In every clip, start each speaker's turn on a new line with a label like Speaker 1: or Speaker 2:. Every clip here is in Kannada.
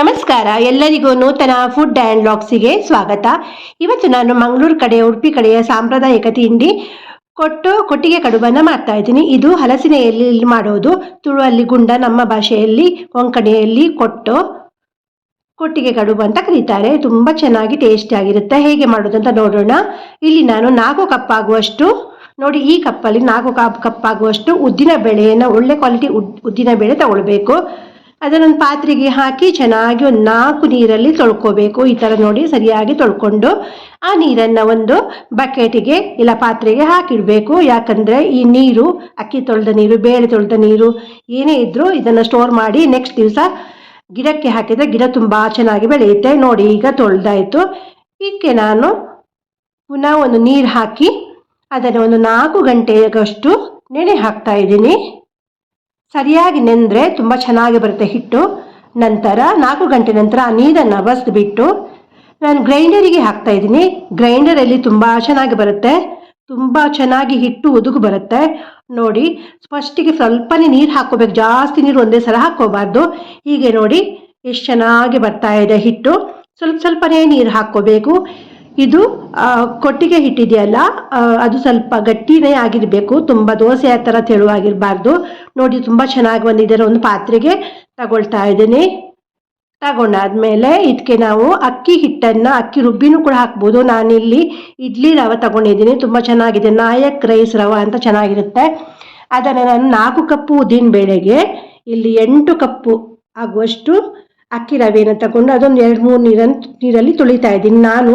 Speaker 1: ನಮಸ್ಕಾರ, ಎಲ್ಲರಿಗೂ ನೂತನ ಫುಡ್ ಆ್ಯಂಡ್ ಲಾಕ್ಸಿಗೆ ಸ್ವಾಗತ. ಇವತ್ತು ನಾನು ಮಂಗಳೂರು ಕಡೆ, ಉಡುಪಿ ಕಡೆಯ ಸಾಂಪ್ರದಾಯಿಕ ತಿಂಡಿ ಕೊಟ್ಟು ಕೊಟ್ಟಿಗೆ ಕಡುಬನ್ನು ಮಾಡ್ತಾ ಇದ್ದೀನಿ. ಇದು ಹಲಸಿನ ಎಲೆಯಲ್ಲಿ ಮಾಡೋದು. ತುಳುವಲ್ಲಿ ಗುಂಡ ನಮ್ಮ ಭಾಷೆಯಲ್ಲಿ, ಕೊಂಕಣಿಯಲ್ಲಿ ಕೊಟ್ಟು ಕೊಟ್ಟಿಗೆ ಕಡುಬು ಅಂತ ಕರೀತಾರೆ. ತುಂಬ ಚೆನ್ನಾಗಿ ಟೇಸ್ಟಿ ಆಗಿರುತ್ತೆ. ಹೇಗೆ ಮಾಡೋದು ಅಂತ ನೋಡೋಣ. ಇಲ್ಲಿ ನಾನು ನಾಲ್ಕು ಕಪ್ ಆಗುವಷ್ಟು, ನೋಡಿ ಈ ಕಪ್ಪಲ್ಲಿ ನಾಲ್ಕು ಕಪ್ ಕಪ್ ಆಗುವಷ್ಟು ಉದ್ದಿನ ಬೇಳೆಯನ್ನು ಒಳ್ಳೆ ಕ್ವಾಲಿಟಿ ಉದ್ದಿನ ಬೇಳೆ ತಗೊಳ್ಬೇಕು. ಅದನ್ನೊಂದು ಪಾತ್ರೆಗೆ ಹಾಕಿ ಚೆನ್ನಾಗಿ ಒಂದು ನಾಲ್ಕು ನೀರಲ್ಲಿ ತೊಳ್ಕೋಬೇಕು. ಈ ಥರ ನೋಡಿ ಸರಿಯಾಗಿ ತೊಳ್ಕೊಂಡು ಆ ನೀರನ್ನು ಒಂದು ಬಕೆಟಿಗೆ ಇಲ್ಲ ಪಾತ್ರೆಗೆ ಹಾಕಿಡಬೇಕು. ಯಾಕಂದರೆ ಈ ನೀರು, ಅಕ್ಕಿ ತೊಳೆದ ನೀರು, ಬೇಳೆ ತೊಳೆದ ನೀರು ಏನೇ ಇದ್ದರೂ ಇದನ್ನು ಸ್ಟೋರ್ ಮಾಡಿ ನೆಕ್ಸ್ಟ್ ದಿವಸ ಗಿಡಕ್ಕೆ ಹಾಕಿದರೆ ಗಿಡ ತುಂಬ ಚೆನ್ನಾಗಿ ಬೆಳೆಯುತ್ತೆ. ನೋಡಿ ಈಗ ತೊಳೆದಾಯಿತು. ಇದಕ್ಕೆ ನಾನು ಪುನಃ ಒಂದು ನೀರು ಹಾಕಿ ಅದನ್ನು ಒಂದು ನಾಲ್ಕು ಗಂಟೆಗಷ್ಟು ನೆನೆ ಹಾಕ್ತಾ ಇದ್ದೀನಿ. ಸರಿಯಾಗಿ ನೆಂದರೆ ತುಂಬ ಚೆನ್ನಾಗಿ ಬರುತ್ತೆ ಹಿಟ್ಟು. ನಂತರ ನಾಲ್ಕು ಗಂಟೆ ನಂತರ ನೀರನ್ನು ಬಸಿದ್ಬಿಟ್ಟು ನಾನು ಗ್ರೈಂಡರಿಗೆ ಹಾಕ್ತಾ ಇದ್ದೀನಿ. ಗ್ರೈಂಡರಲ್ಲಿ ತುಂಬ ಚೆನ್ನಾಗಿ ಬರುತ್ತೆ. ತುಂಬ ಚೆನ್ನಾಗಿ ಹಿಟ್ಟು ಉದುಗು ಬರುತ್ತೆ. ನೋಡಿ, ಫಸ್ಟಿಗೆ ಸ್ವಲ್ಪನೇ ನೀರು ಹಾಕೋಬೇಕು ಜಾಸ್ತಿ ನೀರು ಒಂದೇ ಸಲ ಹಾಕ್ಕೋಬಾರ್ದು. ಹೀಗೆ ನೋಡಿ, ಎಷ್ಟು ಚೆನ್ನಾಗಿ ಬರ್ತಾ ಇದೆ ಹಿಟ್ಟು. ಸ್ವಲ್ಪ ಸ್ವಲ್ಪನೇ ನೀರು ಹಾಕ್ಕೋಬೇಕು. ಇದು ಕೊಟ್ಟಿಗೆ ಹಿಟ್ಟಿದೆಯಲ್ಲ ಅದು ಸ್ವಲ್ಪ ಗಟ್ಟಿನೇ ಆಗಿರಬೇಕು, ತುಂಬ ದೋಸೆ ಆ ಥರ ತೆಳುವಾಗಿರಬಾರ್ದು ನೋಡಿ, ತುಂಬ ಚೆನ್ನಾಗಿ ಬಂದಿದೆ ಒಂದು ಪಾತ್ರೆಗೆ. ತಗೊಳ್ತಾ ಇದ್ದೀನಿ. ತಗೊಂಡಾದ್ಮೇಲೆ ಇದಕ್ಕೆ ನಾವು ಅಕ್ಕಿ ಹಿಟ್ಟನ್ನು, ಅಕ್ಕಿ ರುಬ್ಬಿನೂ ಕೂಡ ಹಾಕ್ಬೋದು. ನಾನಿಲ್ಲಿ ಇಡ್ಲಿ ರವೆ ತಗೊಂಡಿದ್ದೀನಿ. ತುಂಬ ಚೆನ್ನಾಗಿದೆ. ನಾಯಕ್ ರೈಸ್ ರವೆ ಅಂತ ಚೆನ್ನಾಗಿರುತ್ತೆ. ಅದನ್ನು ನಾನು ನಾಲ್ಕು ಕಪ್ಪು ಉದ್ದಿನ ಬೇಳೆಗೆ ಇಲ್ಲಿ ಎಂಟು ಕಪ್ಪು ಆಗುವಷ್ಟು ಅಕ್ಕಿ ರವೆಯನ್ನು ತಗೊಂಡು ಅದೊಂದು ಎರಡು ಮೂರು ನೀರನ್ನು ನೀರಲ್ಲಿ ತುಳಿತಾ ಇದ್ದೀನಿ. ನಾನು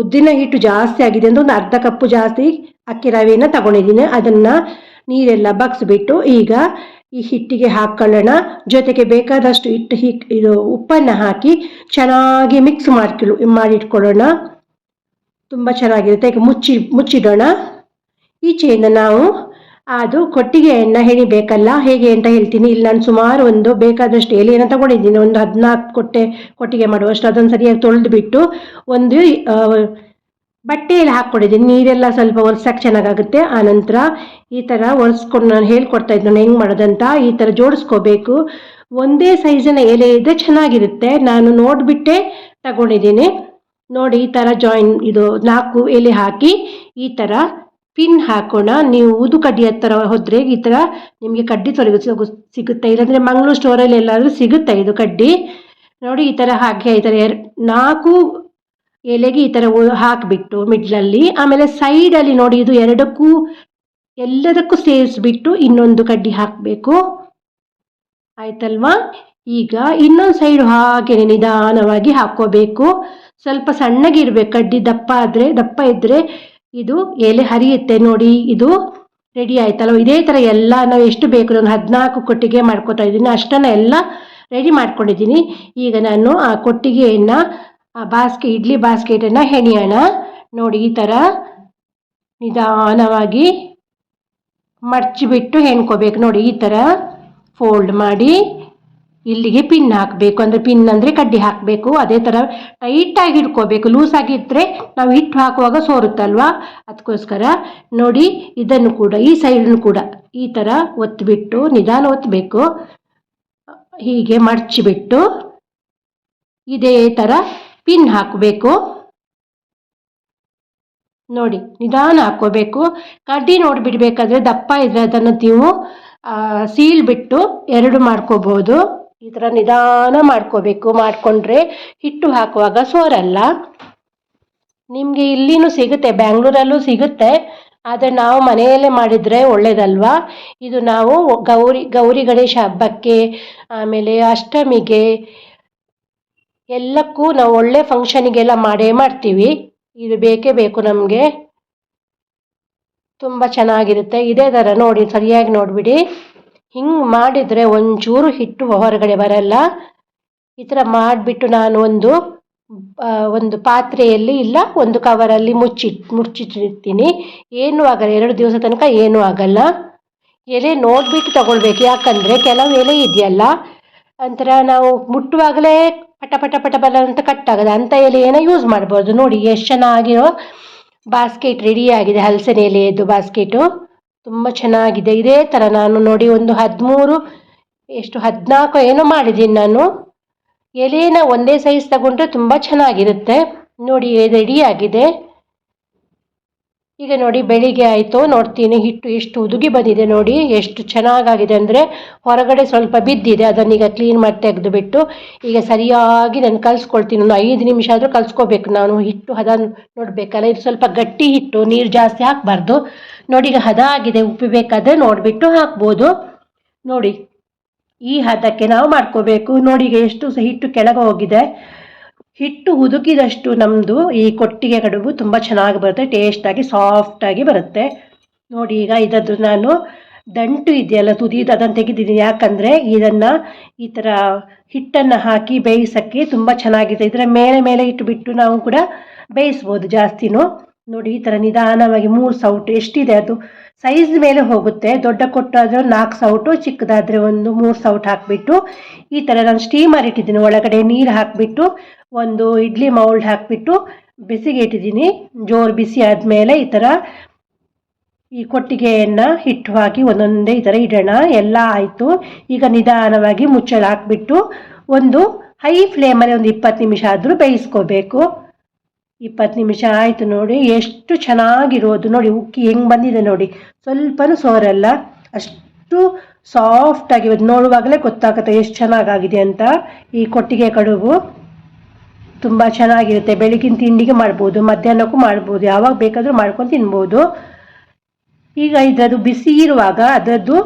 Speaker 1: ಉದ್ದಿನ ಹಿಟ್ಟು ಜಾಸ್ತಿ ಆಗಿದೆ ಅಂದರೆ ಒಂದು ಅರ್ಧ ಕಪ್ಪು ಜಾಸ್ತಿ ಅಕ್ಕಿ ರವೆಯನ್ನು ತಗೊಂಡಿದ್ದೀನಿ. ಅದನ್ನು ನೀರೆಲ್ಲ ಬಗ್ಸ್ಬಿಟ್ಟು ಈಗ ಈ ಹಿಟ್ಟಿಗೆ ಹಾಕ್ಕೊಳ್ಳೋಣ ಜೊತೆಗೆ ಬೇಕಾದಷ್ಟು ಹಿಟ್ಟು ಹಿಟ್ ಇದು ಉಪ್ಪನ್ನು ಹಾಕಿ ಚೆನ್ನಾಗಿ ಮಿಕ್ಸ್ ಮಾಡ್ಕೊಳ್ಳು ಮಾಡಿಟ್ಕೊಳ್ಳೋಣ. ತುಂಬ ಚೆನ್ನಾಗಿರುತ್ತೆ. ಈಗ ಮುಚ್ಚಿ, ಮುಚ್ಚಿಡೋಣ. ಈಚೆಯಿಂದ ನಾವು ಅದು ಕೊಟ್ಟಿಗೆಯನ್ನು ಹೆಣಿಬೇಕಲ್ಲ, ಹೇಗೆ ಅಂತ ಹೇಳ್ತೀನಿ. ಇಲ್ಲಿ ನಾನು ಸುಮಾರು ಒಂದು ಬೇಕಾದಷ್ಟು ಎಲೆಯನ್ನು ತಗೊಂಡಿದ್ದೀನಿ. ಒಂದು ಹದಿನಾಲ್ಕು ಕೊಟ್ಟೆ ಕೊಟ್ಟಿಗೆ ಮಾಡುವಷ್ಟು. ಅದನ್ನು ಸರಿಯಾಗಿ ತೊಳೆದು ಬಿಟ್ಟು ಒಂದು ಬಟ್ಟೆಯಲ್ಲಿ ಹಾಕ್ಕೊಂಡಿದ್ದೀನಿ. ನೀರೆಲ್ಲ ಸ್ವಲ್ಪ ಒರೆಸಕ್ಕೆ ಚೆನ್ನಾಗಾಗುತ್ತೆ. ಆನಂತರ ಈ ಥರ ಒರೆಸ್ಕೊಂಡು ನಾನು ಹೇಳ್ಕೊಡ್ತಾ ಇದ್ದೆ. ನಾನು ಹೆಂಗೆ ಮಾಡೋದಂತ ಈ ಥರ ಜೋಡಿಸ್ಕೋಬೇಕು. ಒಂದೇ ಸೈಜಿನ ಎಲೆ ಇದ್ದರೆ ಚೆನ್ನಾಗಿರುತ್ತೆ. ನಾನು ನೋಡಿಬಿಟ್ಟೆ ತಗೊಂಡಿದ್ದೀನಿ. ನೋಡಿ, ಈ ಥರ ಜಾಯಿನ್, ಇದು ನಾಲ್ಕು ಎಲೆ ಹಾಕಿ ಈ ಥರ ಪಿನ್ ಹಾಕೋಣ. ನೀವು ಊದು ಕಡ್ಡಿ ಹತ್ತಿರ ಹೋದರೆ ಈ ಥರ ನಿಮಗೆ ಕಡ್ಡಿ ತೊಲಗಿ ಸಿಗುತ್ತೆ. ಇಲ್ಲಾಂದರೆ ಮಂಗಳೂರು ಸ್ಟೋರಲ್ಲಿ ಎಲ್ಲಾದರೂ ಸಿಗುತ್ತೆ ಇದು ಕಡ್ಡಿ. ನೋಡಿ ಈ ಥರ ಹಾಕಿ ಈ ಥರ ನಾಲ್ಕು ಎಲೆಗೆ ಈ ಥರ ಹಾಕಿಬಿಟ್ಟು ಮಿಡ್ಲಲ್ಲಿ. ಆಮೇಲೆ ಸೈಡಲ್ಲಿ ನೋಡಿ ಇದು ಎರಡಕ್ಕೂ ಎಲ್ಲದಕ್ಕೂ ಸೇರಿಸ್ಬಿಟ್ಟು ಇನ್ನೊಂದು ಕಡ್ಡಿ ಹಾಕಬೇಕು. ಆಯ್ತಲ್ವಾ? ಈಗ ಇನ್ನೊಂದು ಸೈಡ್ ಹಾಗೆಯೇ ನಿಧಾನವಾಗಿ ಹಾಕ್ಕೋಬೇಕು ಸ್ವಲ್ಪ ಸಣ್ಣಗಿರ್ಬೇಕು. ಕಡ್ಡಿ ದಪ್ಪ ಆದರೆ, ದಪ್ಪ ಇದ್ದರೆ ಇದು ಎಲೆ ಹರಿಯುತ್ತೆ ನೋಡಿ, ಇದು ರೆಡಿ ಆಯ್ತಲ್ಲ ಇದೇ ಥರ ಎಲ್ಲ ನಾವು ಎಷ್ಟು ಬೇಕು, ನಾನು ಹದಿನಾಲ್ಕು ಕೊಟ್ಟಿಗೆ ಮಾಡ್ಕೊತಾ ಇದ್ದೀನಿ. ಅಷ್ಟನ್ನು ಎಲ್ಲ ರೆಡಿ ಮಾಡ್ಕೊಂಡಿದ್ದೀನಿ. ಈಗ ನಾನು ಆ ಕೊಟ್ಟಿಗೆಯನ್ನು, ಆ ಬಾಸ್ಕೆ ಇಡ್ಲಿ ಬಾಸ್ಕೆಟನ್ನು ಹೆಣಿಯೋಣ ನೋಡಿ ಈ ಥರ ನಿಧಾನವಾಗಿ ಮಡ್ಚಿಬಿಟ್ಟು ಹೆಣ್ಕೋಬೇಕು. ನೋಡಿ ಈ ಥರ ಫೋಲ್ಡ್ ಮಾಡಿ ಇಲ್ಲಿಗೆ ಪಿನ್ ಹಾಕಬೇಕು. ಅಂದರೆ ಪಿನ್ ಅಂದರೆ ಕಡ್ಡಿ ಹಾಕಬೇಕು. ಅದೇ ಥರ ಟೈಟಾಗಿ ಹಿಡ್ಕೋಬೇಕು. ಲೂಸ್ ಆಗಿದ್ದರೆ ನಾವು ಹಿಟ್ಟು ಹಾಕುವಾಗ ಸೋರುತ್ತಲ್ವಾ? ಅದಕ್ಕೋಸ್ಕರ ನೋಡಿ, ಇದನ್ನು ಕೂಡ, ಈ ಸೈಡನ್ನು ಕೂಡ ಈ ಥರ ಒತ್ತಿಬಿಟ್ಟು ನಿಧಾನ ಒತ್ತಬೇಕು ಹೀಗೆ ಮಡಚಿಬಿಟ್ಟು ಇದೇ ಥರ ಪಿನ್ ಹಾಕಬೇಕು. ನೋಡಿ, ನಿಧಾನ ಹಾಕ್ಕೋಬೇಕು. ಕಡ್ಡಿ ನೋಡಿಬಿಡ್ಬೇಕಾದ್ರೆ ದಪ್ಪ ಇದ್ರೆ ಅದನ್ನು ನೀವು ಸೀಲ್ ಬಿಟ್ಟು ಎರಡು ಮಾಡ್ಕೋಬೋದು. ಈ ಥರ ನಿಧಾನ ಮಾಡ್ಕೋಬೇಕು. ಮಾಡಿಕೊಂಡ್ರೆ ಹಿಟ್ಟು ಹಾಕುವಾಗ ಸೋರಲ್ಲ. ನಿಮಗೆ ಇಲ್ಲಿನೂ ಸಿಗುತ್ತೆ, ಬ್ಯಾಂಗ್ಳೂರಲ್ಲೂ ಸಿಗುತ್ತೆ. ಆದರೆ ನಾವು ಮನೆಯಲ್ಲೇ ಮಾಡಿದರೆ ಒಳ್ಳೇದಲ್ವಾ? ಇದು ನಾವು ಗೌರಿ ಗೌರಿ ಗಣೇಶ ಹಬ್ಬಕ್ಕೆ, ಆಮೇಲೆ ಅಷ್ಟಮಿಗೆ ಎಲ್ಲಕ್ಕೂ ನಾವು ಒಳ್ಳೆ ಫಂಕ್ಷನಿಗೆಲ್ಲ ಮಾಡೇ ಮಾಡ್ತೀವಿ. ಇದು ಬೇಕೇ ಬೇಕು ನಮಗೆ. ತುಂಬ ಚೆನ್ನಾಗಿರುತ್ತೆ. ಇದೇ ಥರ ನೋಡಿ, ಸರಿಯಾಗಿ ನೋಡಿಬಿಡಿ. ಹಿಂಗೆ ಮಾಡಿದರೆ ಒಂಚೂರು ಹಿಟ್ಟು ಹೊರಗಡೆ ಬರಲ್ಲ. ಈ ಥರ ಮಾಡಿಬಿಟ್ಟು ನಾನು ಒಂದು ಒಂದು ಪಾತ್ರೆಯಲ್ಲಿ ಇಲ್ಲ, ಒಂದು ಕವರಲ್ಲಿ ಮುಚ್ಚಿ, ಮುಚ್ಚಿಟ್ಟಿರ್ತೀನಿ. ಏನೂ ಆಗಲ್ಲ, ಎರಡು ದಿವಸ ತನಕ ಏನೂ ಆಗಲ್ಲ. ಎಲೆ ನೋಡಿಬಿಟ್ಟು ತಗೊಳ್ಬೇಕು, ಯಾಕಂದರೆ ಕೆಲವು ಎಲೆ ಇದೆಯಲ್ಲ, ಒಂಥರ ನಾವು ಮುಟ್ಟುವಾಗಲೇ ಪಟ ಪಟ ಪಟ ಬಲ ಅಂತ ಕಟ್ ಅಂತ ಎಲೆ ಎಲೆಯನ್ನು ಯೂಸ್ ಮಾಡ್ಬೋದು. ನೋಡಿ, ಎಷ್ಟು ಚೆನ್ನಾಗಿರೋ ಬಾಸ್ಕೆಟ್ ರೆಡಿ ಆಗಿದೆ, ಹಲಸಿನ ಎಲೆಯದ್ದು ಬಾಸ್ಕೆಟು ತುಂಬ ಚೆನ್ನಾಗಿದೆ. ಇದೇ ಥರ ನಾನು ನೋಡಿ ಒಂದು ಹದಿಮೂರು, ಎಷ್ಟು ಹದಿನಾಲ್ಕು ಏನೋ ಮಾಡಿದ್ದೀನಿ ನಾನು. ಎಲೆನ ಒಂದೇ ಸೈಜ್ ತಗೊಂಡ್ರೆ ತುಂಬ ಚೆನ್ನಾಗಿರುತ್ತೆ. ನೋಡಿ ರೆಡಿ ಆಗಿದೆ. ಈಗ ನೋಡಿ ಬೆಳಿಗ್ಗೆ ಆಯಿತು, ನೋಡ್ತೀನಿ ಹಿಟ್ಟು ಎಷ್ಟು ಉದುಗಿ ಬಂದಿದೆ ನೋಡಿ, ಎಷ್ಟು ಚೆನ್ನಾಗಾಗಿದೆ ಅಂದರೆ ಹೊರಗಡೆ ಸ್ವಲ್ಪ ಬಿದ್ದಿದೆ ಅದನ್ನೀಗ ಕ್ಲೀನ್ ಮಾಡಿ ತೆಗೆದುಬಿಟ್ಟು ಈಗ ಸರಿಯಾಗಿ ನಾನು ಕಲಿಸ್ಕೊಳ್ತೀನಿ, ಒಂದು ಐದು ನಿಮಿಷ ಆದರೂ ಕಲಿಸ್ಕೋಬೇಕು. ನಾನು ಹಿಟ್ಟು ಹದ ನೋಡಬೇಕಲ್ಲ, ಇದು ಸ್ವಲ್ಪ ಗಟ್ಟಿ ಹಿಟ್ಟು, ನೀರು ಜಾಸ್ತಿ ಹಾಕಬಾರ್ದು. ನೋಡಿ ಈಗ ಹದ ಆಗಿದೆ, ಉಪ್ಪು ಬೇಕಾದರೆ ನೋಡಿಬಿಟ್ಟು ಹಾಕ್ಬೋದು. ನೋಡಿ, ಈ ಹದಕ್ಕೆ ನಾವು ಮಾಡ್ಕೋಬೇಕು. ನೋಡಿ ಈಗ ಎಷ್ಟು ಸಹ ಹಿಟ್ಟು ಕೆಳಗೆ ಹೋಗಿದೆ. ಹಿಟ್ಟು ಹುದುಕಿದಷ್ಟು ನಮ್ಮದು ಈ ಕೊಟ್ಟಿಗೆ ಕಡುಬು ತುಂಬ ಚೆನ್ನಾಗಿ ಬರುತ್ತೆ ಟೇಸ್ಟಾಗಿ ಸಾಫ್ಟಾಗಿ ಬರುತ್ತೆ. ನೋಡಿ, ಈಗ ಇದದ್ದು ನಾನು ದಂಟು ಇದೆಯಲ್ಲ, ತುದಿದು ಅದನ್ನು ತೆಗೆದಿದ್ದೀನಿ. ಯಾಕಂದರೆ ಇದನ್ನು ಈ ಥರ ಹಿಟ್ಟನ್ನು ಹಾಕಿ ಬೇಯಿಸೋಕ್ಕೆ ತುಂಬ ಚೆನ್ನಾಗಿದೆ. ಇದರ ಮೇಲೆ ಮೇಲೆ ಇಟ್ಟುಬಿಟ್ಟು ನಾವು ಕೂಡ ಬೇಯಿಸ್ಬೋದು ಜಾಸ್ತಿನೂ. ನೋಡಿ, ಈ ಥರ ನಿಧಾನವಾಗಿ ಮೂರು ಸೌಟು ಎಷ್ಟಿದೆ ಅದು? ಸೈಜ್ ಮೇಲೆ ಹೋಗುತ್ತೆ. ದೊಡ್ಡ ಕೊಟ್ಟಾದರೆ ನಾಲ್ಕು ಸೌಟು, ಚಿಕ್ಕದಾದರೆ ಒಂದು ಮೂರು ಸೌಟ್ ಹಾಕಿಬಿಟ್ಟು, ಈ ಥರ ನಾನು ಸ್ಟೀಮರ್ ಇಟ್ಟಿದ್ದೀನಿ. ಒಳಗಡೆ ನೀರು ಹಾಕಿಬಿಟ್ಟು, ಒಂದು ಇಡ್ಲಿ ಮೌಲ್ಡ್ ಹಾಕಿಬಿಟ್ಟು ಬಿಸಿಗೆ ಇಟ್ಟಿದ್ದೀನಿ. ಜೋರು ಬಿಸಿ ಆದಮೇಲೆ ಈ ಥರ ಈ ಕೊಟ್ಟಿಗೆಯನ್ನು ಹಿಟ್ಟು ಹಾಕಿ ಒಂದೊಂದೇ ಈ ಥರ ಇಡೋಣ. ಎಲ್ಲ ಆಯಿತು. ಈಗ ನಿಧಾನವಾಗಿ ಮುಚ್ಚಳ ಹಾಕಿಬಿಟ್ಟು ಒಂದು ಹೈ ಫ್ಲೇಮಲ್ಲಿ ಒಂದು ಇಪ್ಪತ್ತು ನಿಮಿಷ ಆದರೂ ಬೇಯಿಸ್ಕೋಬೇಕು. ಇಪ್ಪತ್ತು ನಿಮಿಷ ಆಯಿತು ನೋಡಿ, ಎಷ್ಟು ಚೆನ್ನಾಗಿರೋದು ನೋಡಿ, ಉಕ್ಕಿ ಹೆಂಗೆ ಬಂದಿದೆ ನೋಡಿ. ಸ್ವಲ್ಪನೂ ಸೋರಲ್ಲ, ಅಷ್ಟು ಸಾಫ್ಟಾಗಿ ನೋಡುವಾಗಲೇ ಗೊತ್ತಾಗುತ್ತೆ ಎಷ್ಟು ಚೆನ್ನಾಗಾಗಿದೆ ಅಂತ. ಈ ಕೊಟ್ಟಿಗೆ ಕಡುಬು ತುಂಬ ಚೆನ್ನಾಗಿರುತ್ತೆ. ಬೆಳಗಿನ ತಿಂಡಿಗೆ ಮಾಡ್ಬೋದು, ಮಧ್ಯಾಹ್ನಕ್ಕೂ ಮಾಡ್ಬೋದು, ಯಾವಾಗ ಬೇಕಾದರೂ ಮಾಡ್ಕೊಂಡು ತಿನ್ಬೋದು. ಈಗ ಇದರದ್ದು ಬಿಸಿ ಇರುವಾಗ ಅದರದ್ದು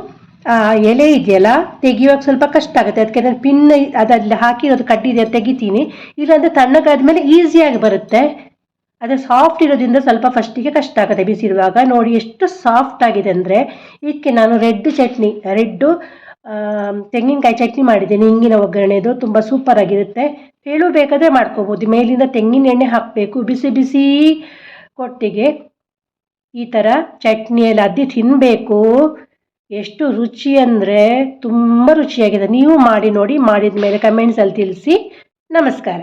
Speaker 1: ಎಲೆ ಇದೆಯಲ್ಲ, ತೆಗಿಯುವಾಗ ಸ್ವಲ್ಪ ಕಷ್ಟ ಆಗುತ್ತೆ. ಅದಕ್ಕೆ ನಾನು ಪಿನ್ ಅದಲ್ಲಿ ಹಾಕಿರೋದು ಕಡ್ಡಿದೆ ತೆಗಿತೀನಿ. ಇಲ್ಲಾಂದರೆ ತಣ್ಣಗಾದ್ಮೇಲೆ ಈಸಿಯಾಗಿ ಬರುತ್ತೆ. ಅದೇ ಸಾಫ್ಟ್ ಇರೋದ್ರಿಂದ ಸ್ವಲ್ಪ ಫಸ್ಟಿಗೆ ಕಷ್ಟ ಆಗುತ್ತೆ ಬಿಸಿರುವಾಗ. ನೋಡಿ ಎಷ್ಟು ಸಾಫ್ಟ್ ಆಗಿದೆ ಅಂದರೆ, ಇದಕ್ಕೆ ನಾನು ರೆಡ್ ಚಟ್ನಿ, ರೆಡ್ಡು ತೆಂಗಿನಕಾಯಿ ಚಟ್ನಿ ಮಾಡಿದ್ದೀನಿ. ಹಿಂಗಿನ ಒಗ್ಗರಣೆದು ತುಂಬ ಸೂಪರ್ ಆಗಿರುತ್ತೆ. ಹೇಳು ಬೇಕಾದರೆ ಮಾಡ್ಕೋಬೋದು. ಮೇಲಿಂದ ತೆಂಗಿನ ಎಣ್ಣೆ ಹಾಕಬೇಕು. ಬಿಸಿ ಬಿಸಿ ಕೊಟ್ಟಿಗೆ ಈ ಥರ ಚಟ್ನಿಯಲ್ಲಿ ಅದ್ದಿ ತಿನ್ನಬೇಕು ಎಷ್ಟು ರುಚಿ ಅಂದರೆ ತುಂಬ ರುಚಿಯಾಗಿದೆ. ನೀವು ಮಾಡಿ ನೋಡಿ ಮಾಡಿದ ಮೇಲೆ ಕಮೆಂಟ್ಸಲ್ಲಿ ತಿಳಿಸಿ. ನಮಸ್ಕಾರ.